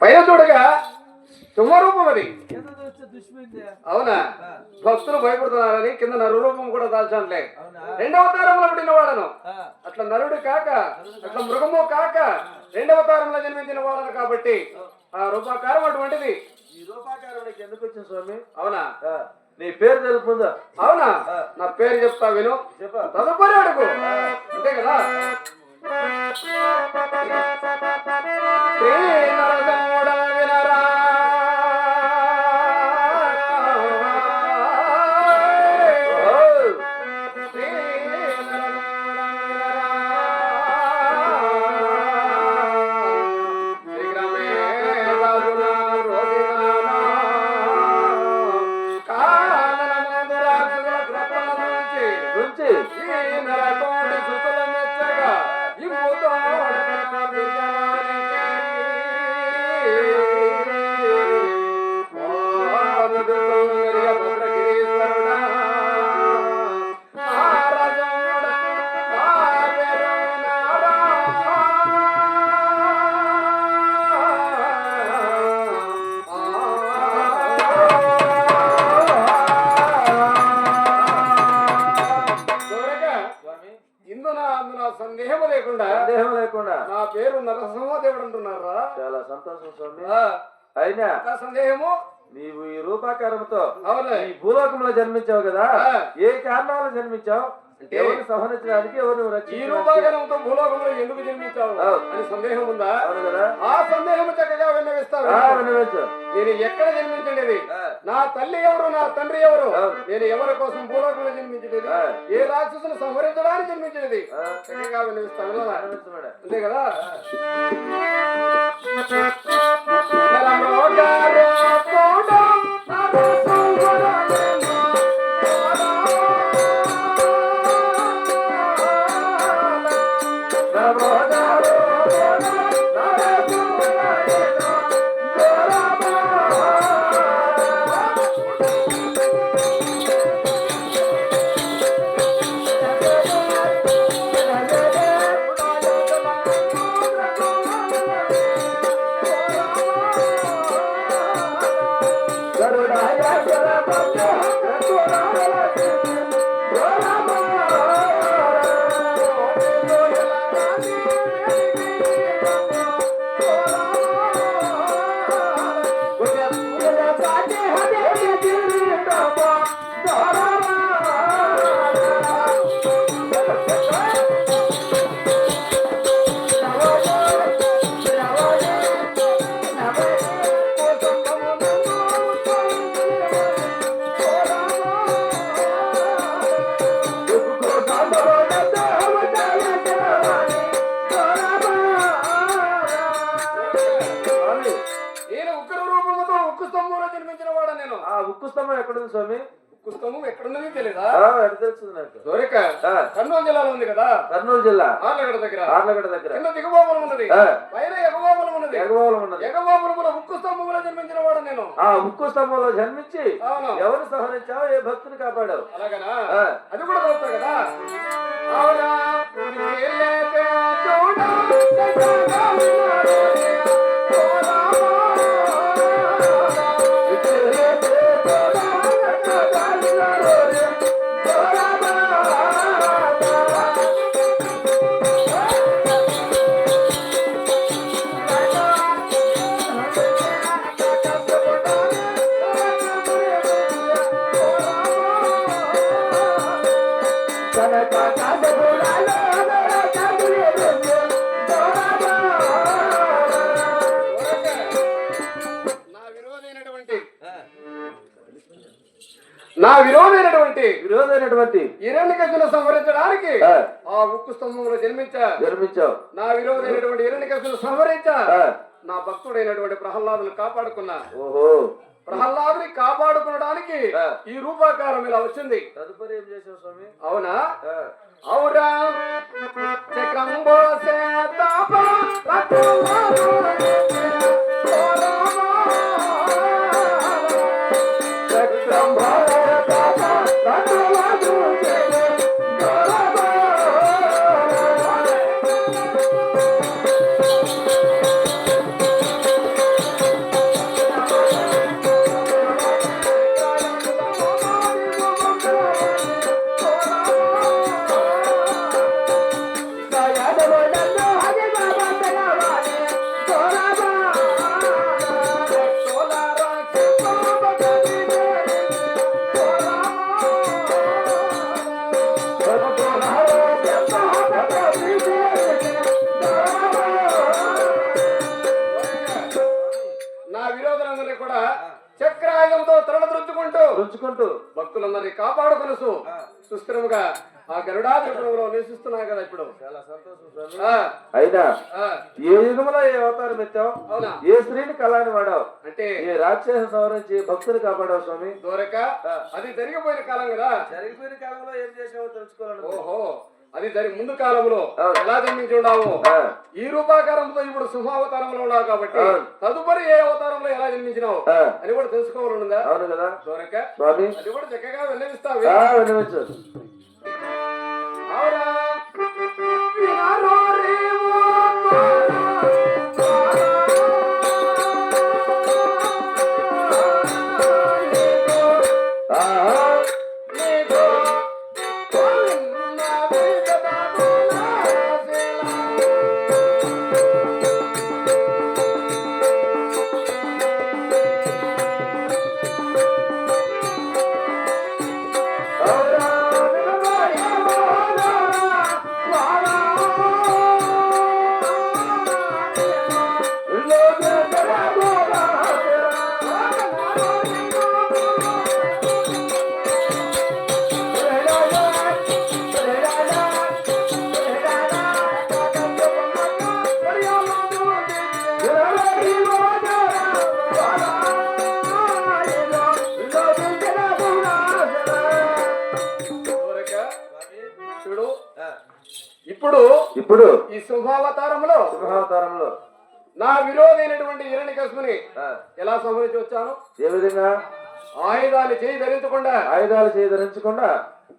పైన చూడగా సింహరూపం అది. అవునా? భక్తులు భయపడుతున్నారని కింద నరు రూపం కూడా దాల్చానులే. అవునా? రెండవ తారంలో పుట్టిన వాడను అట్లా నరుడు కాక అట్లా మృగము కాక రెండవ తారంలో జన్మించిన వాడను కాబట్టి ఆ రూపాకారం అటువంటిది. ఈ రూపాకారానికి ఎందుకు వచ్చింది స్వామి? అవునా? నీ పేరు తెలుపుందా అవునా? నా పేరు చెప్తా విను. చెప్పా. తదుపరి అడుగు. అంతే కదా? శ్రీ వినరా. జన్మించావు కదా. ఏ కారణాలు జన్మించావు? ఎవరిని సహనించడానికి ఎవరిని ఈ భూలోకంలో ఎందుకు జన్మించావు. అని సందేహం ఉందా? ఆ సందేహం చక్కగా వినవచ్చు నేను ఎక్కడ జన్మించండి ఆ, నా తల్లి ఎవరు నా తండ్రి ఎవరు. నేను ఎవరి కోసం భూలోకంలో జన్మించలేదు. ఏ రాక్షసును సంహరించడానికి జన్మించినది ఆ, చక్కగా విన్నవిస్తాను. అంతే కదా? కూడా నేను ఆ ఉక్కు స్తంభం ఎక్కడుంది స్వామి? ఉక్కు స్తంభం ఎక్కడున్నది తెలియదా ఎక్కడ తెలుస్తుంది నాకు. దొరిక కర్నూలు జిల్లాలో ఉంది కదా? కర్నూలు జిల్లా. ఆర్లగడ దగ్గర. ఆర్లగడ్డ దగ్గర. కింద దిగుబాబులం ఉన్నది. పైన ఎగబాబులం ఉన్నది. ఎగవాలం ఉన్నది. ఎగబాబులముల ఉక్కు స్తంభంలో జన్మించిన వాడు నేను. ఆ ఉక్కు స్తంభంలో జన్మించి ఎవరిని సహరించావు ఏ భక్తుని కాపాడావు? అలాగనా? అది కూడా చదువుతా కదా? అవునా విరోధైనటువంటి నా విరోధైనటువంటి విరోధమైనటువంటి హిరణ్యకశును సంహరించడానికి ఆ, ఉక్కు స్తంభంలో జన్మించా. జన్మించావు నా విరోధైనటువంటి హిరణ్యకశును సంహరించా. నా భక్తుడైనటువంటి ప్రహ్లాదుని కాపాడుకున్నా. ఓహో. ప్రహ్లాదుని కాపాడుకోవడానికి. ఈ రూపాకారం ఇలా వచ్చింది. తదుపరి ఏం చేసావు స్వామి? అవునా? అవురా చక్రంబోసే చూసుకుంటూ భక్తులందరినీ కాపాడుకొనుసు ఆ, సుస్థిరముగా ఆ గరుడాద్రిపురంలో నివసిస్తున్నాయి కదా ఇప్పుడు. చాలా సంతోషం స్వామి. ఆ, అయినా ఏ యుగంలో ఏ అవతారం ఎత్తావు? ఏ స్త్రీని కళాని వాడావు? అంటే ఏ రాక్షస సంవరించి భక్తుని కాపాడావు స్వామి? దూరక ఆ. అది జరిగిపోయిన కాలం కదా. జరిగిపోయిన కాలంలో ఏం చేసావో తెలుసుకోవాలను ఓహో. అది జరి ముందు కాలంలో. ఎలా జన్మించి ఉన్నావు? ఈ రూపాకారంతో ఇప్పుడు సింహావతారంలో ఉన్నావు కాబట్టి. తదుపరి ఏ అవతారంలో ఎలా జన్మించినావు? అని కూడా తెలుసుకోవాలనుందా? అవును కదా. దూరక. అది కూడా చక్కగా విన్నవిస్తావు చూడు ఇప్పుడు ఇప్పుడు ఈ శుభావతారంలో సింహావతారంలో నా విరోధైనటువంటి హిరణ్యకశిపుని ఆ, ఎలా సంహరించి వచ్చాను ఏ విధంగా? ఆయుధాలు చేయి ధరించకుండా ఆయుధాలు చేయి ధరించకుండా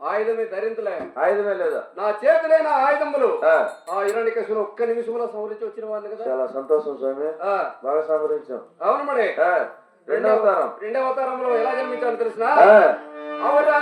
ఆయుధమే ధరించలే ఆయుధమే లేదా? నా చేతులైన ఆయుధములు. ఆ, ఆ హిరణ్యకశిపుని ఒక్క నిమిషంలో సంహరించి వచ్చిన వాడిని కదా? చాలా సంతోషం స్వామి. ఆ, బాగా సంప్రదించాం అవును మరి. ఆ, రెండో అవతారం. రెండవ అవతారంలో ఎలా జన్మించాను తెలిసిన? అవరా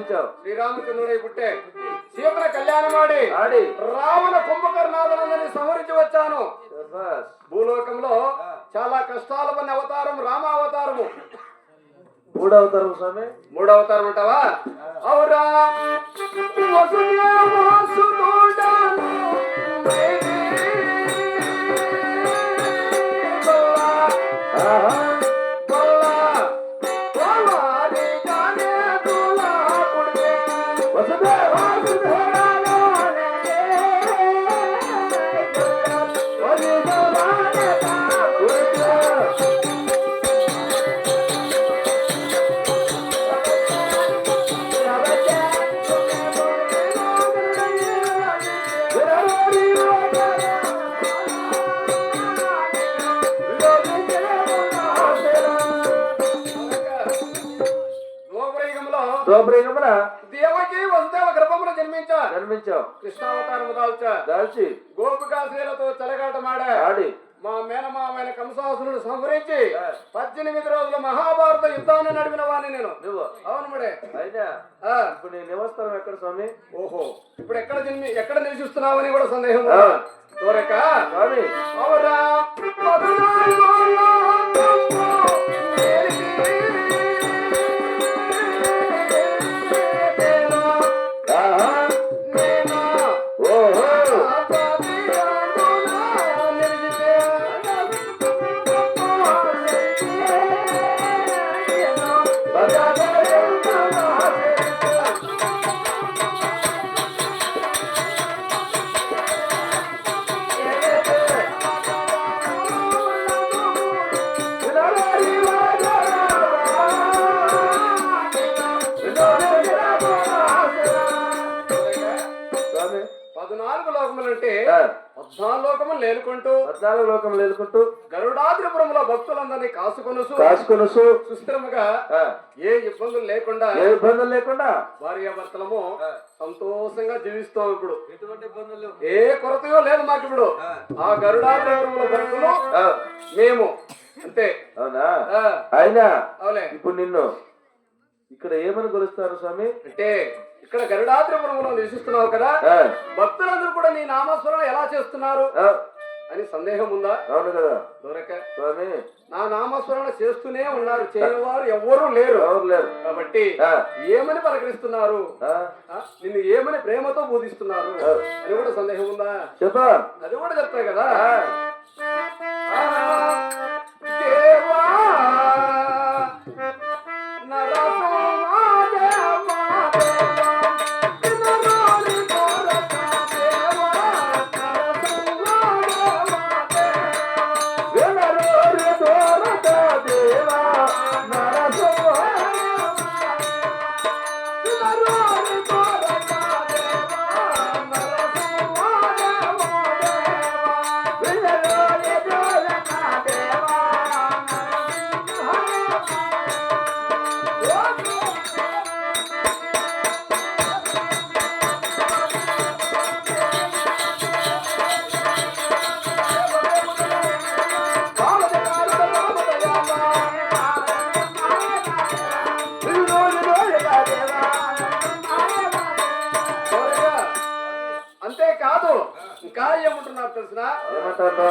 జన్మించావు శ్రీరామచంద్రుడై పుట్టే సీతన కళ్యాణమాడి ఆడి. రావణ కుంభకర్ణాదులందరినీ సంహరించి వచ్చాను. భూలోకంలో చాలా కష్టాల పడిన అవతారం రామావతారము. మూడో అవతారం స్వామి మూడో అవతారం అంటావా అవురా దేవకి వసుదేవ గర్భమున జన్మించా జన్మించావు కృష్ణావతారము దాల్చా. దాల్చి. గోపికాశ్రీలతో చెలగాటమాడా. ఆడి. మా మేనమామైన కంసాసురుడు సంహరించి పద్దెనిమిది రోజుల మహాభారత యుద్ధాన్ని నడిపిన వాడిని నేను. అవును మడే. అయినా ఆ, ఇప్పుడు నీ నివస్థలం ఎక్కడ స్వామి? ఓహో. ఇప్పుడు ఎక్కడ జన్మి ఎక్కడ నివసిస్తున్నావని కూడా సందేహం. కోరక స్వామి. పద్నాలుగు లోకములు ఎదుర్కొంటూ గరుడాద్రిపురంలో భక్తులందరినీ కాసుకొనుసు కాసుకొనుసు సుస్థిరముగా ఏ ఇబ్బందులు లేకుండా ఏ ఇబ్బందులు లేకుండా భార్యాభర్తలము సంతోషంగా జీవిస్తాం ఇప్పుడు. ఎటువంటి ఇబ్బందులు ఏ కొరతయో లేదు మాకు ఇప్పుడు. ఆ. గరుడాద్రిపురంలో భక్తులు మేము. అంతే. అవునా? ఆ, అయినా అవులే. ఇప్పుడు నిన్ను ఇక్కడ ఏమని కొలుస్తారు స్వామి? అంటే ఇక్కడ గరుడాద్రిపురంలో నివసిస్తున్నావు కదా. ఆ, భక్తులందరూ కూడా నీ నామస్మరణ ఎలా చేస్తున్నారు? అని సందేహం ఉందా అవును కదా. దొరక. స్వామి. నా నామస్మరణ చేస్తూనే ఉన్నారు. చేయని వారు ఎవ్వరూ లేరు. ఎవరు లేరు. కాబట్టి ఏమని పలకరిస్తున్నారు? నిన్ను ఏమని ప్రేమతో బోధిస్తున్నారు? అని కూడా సందేహం ఉందా చెప్పా. అది కూడా చెప్తాయి కదా. అంతేకాదు ఇంకా ఏమంటున్నారు తెలిసిన? ఏమంటారు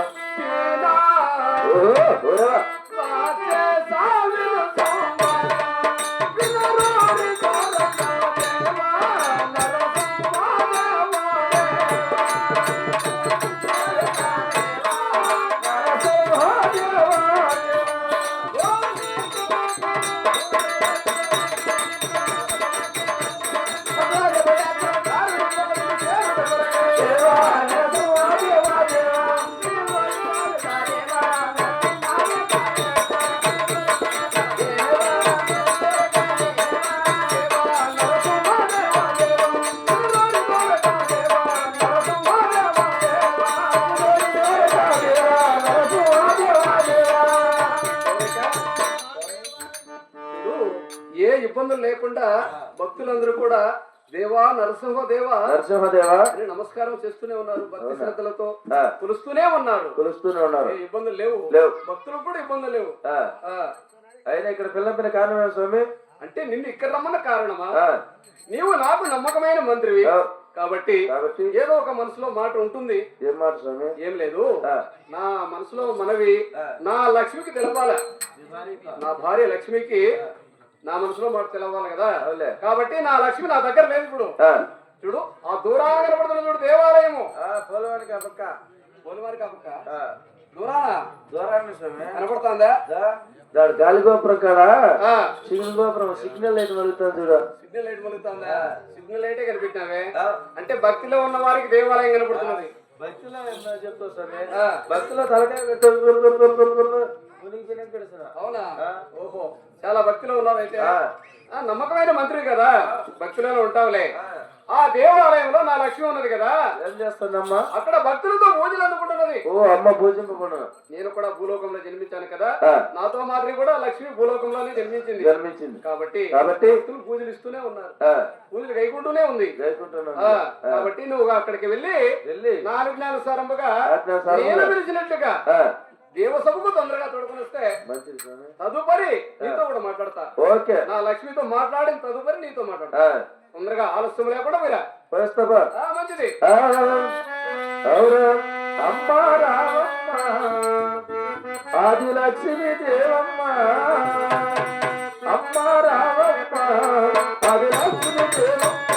కూడా దేవా నరసింహ దేవా నరసింహదేవా అని నమస్కారం చేస్తూనే ఉన్నారు భక్తి శ్రద్ధలతో కొలుస్తూనే ఉన్నారు. కొలుస్తూనే ఉన్నారు. ఇబ్బందులు లేవు. లేవు. భక్తులకు కూడా ఇబ్బందులు లేవు. ఆ, ఆ, అయినా ఇక్కడ పిల్లపిన కారణం ఏమి స్వామి? అంటే నిన్ను ఇక్కడ రమ్మన్న కారణమా? నీవు నాకు నమ్మకమైన మంత్రివి. ఆ, కాబట్టి కాబట్టి? ఏదో ఒక మనసులో మాట ఉంటుంది. ఏం మాట స్వామి? ఏం లేదు. నా మనసులో మనవి నా లక్ష్మికి తెలపాల. నా భార్య లక్ష్మికి నా మనసులో మాట తెలవాలి కదా? కాబట్టి నా లక్ష్మి నా దగ్గర లేదు ఇప్పుడు చూడు ఆ దూరాన కనపడుతున్న చూడు దేవాలయము. పోలివారికి ఆ పక్క. ఆ, దూరాన? దూరాన్ని స్వామి. కనపడుతుందా? దా, దాడు గాలి గోపురం కాడ? ఆ, సిగ్నల్ గోపురం సిగ్నల్ లైట్ వెలుగుతుంది చూడు. సిగ్నల్ లైట్ మలుగుతుందా సిగ్నల్ లైటే కనిపెట్టినావే అంటే భక్తిలో ఉన్న వారికి దేవాలయం కనపడుతున్నది. భక్తిలో స్వామి. ఆ, భక్తిలో తలకాయ అవునా. ఓహో. చాలా భక్తిలో ఆ, ఆ, నమ్మకమైన మంత్రి కదా. భక్తిలోనే ఉంటావులే. ఆ, దేవాలయంలో నా లక్ష్మి ఉన్నది కదా. ఏం చేస్తుందమ్మా? అక్కడ భక్తులతో పూజలు అందుకుంటున్నది. ఓ అమ్మ పూజింపబడు నేను కూడా భూలోకంలో జన్మించాను కదా. నాతో మాదిరి కూడా లక్ష్మి భూలోకంలోనే జన్మించింది. జన్మించింది. కాబట్టి కాబట్టి భక్తులు పూజలు ఇస్తూనే ఉన్నారు. పూజలు కైకుంటూనే ఉంది. కాబట్టి నువ్వు అక్కడికి వెళ్ళి వెళ్ళి నా అనుజ్ఞానుసారముగా. నేను పిలిచినట్లుగా ఆ, దేవసభకు తొందరగా తొడుకుని వస్తే మంచిది తదుపరి నీతో కూడా మాట్లాడతా. ఓకే. నా లక్ష్మితో మాట్లాడిన తదుపరి నీతో మాట్లాడతా. తొందరగా ఆలస్యం లేకుండా మీరా మంచిది. ఆది లక్ష్మి దేవమ్మ. అమ్మ రామమ్మ ఆది లక్ష్మి దేవమ్మ.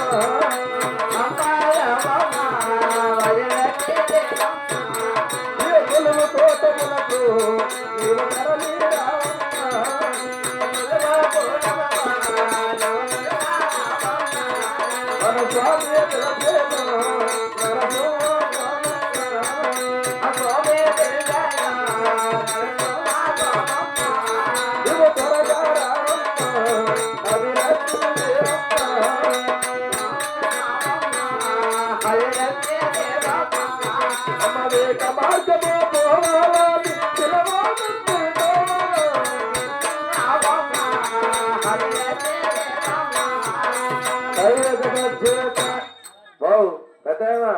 బావు పెద్దమ్మా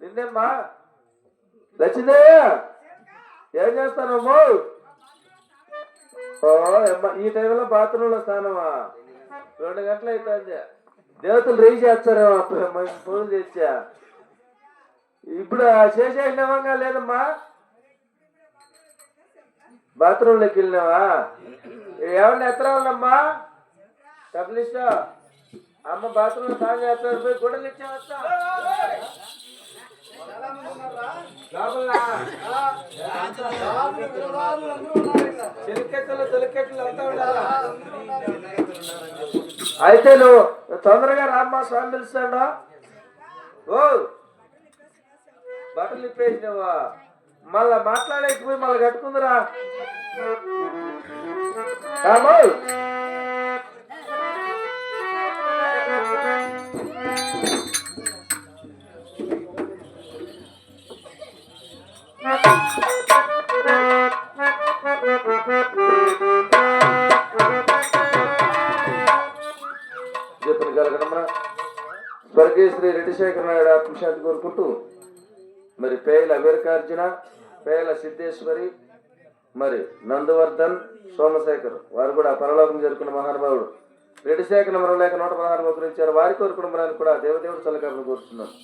నిన్నేమ్మా లక్ష్మీదేయ ఏం చేస్తానమ్మో ఓ ఈ టైంలో బాత్రూంలో స్నానమా? రెండు గంటలు అవుతుంది దేవతలు రేయి చేస్తారేమో ఫోన్ చేసా. ఇప్పుడు చేసేసినామా లేదమ్మా. బాత్రూంలోకి వెళ్ళినావా? ఏమన్నా ఎత్తరా ఉందమ్మా డబ్బులు ఇస్తా అమ్మ బాత్రూమ్ స్నానం చేస్తారు పోయి గుడ్డలు ఇచ్చా వస్తా. అంతా ఉండాలా? అయితే నువ్వు తొందరగా రామ్మా స్వామి పిలుస్తాడా? ఓ బట్టలు ఇప్పేసినావా? మళ్ళా మాట్లాడేకపోయి మళ్ళీ కట్టుకుందిరా. రామో చెప్పిన కలగడమరా స్వర్గీయ శ్రీ రెడ్డిశేఖర నాయుడు ఆత్మశాంతి కోరుకుంటూ మరి పేల అమెరికార్జున పేల సిద్ధేశ్వరి మరి నందువర్ధన్ సోమశేఖర్ వారు కూడా పరలోకం జరుపుకున్న మహానుభావుడు. రెడ్డిశేఖర మరో లేక నూట పదహారు గురించారు వారి కోరుకున్న కూడా దేవదేవుడు చల్లకాలను కోరుతున్నాను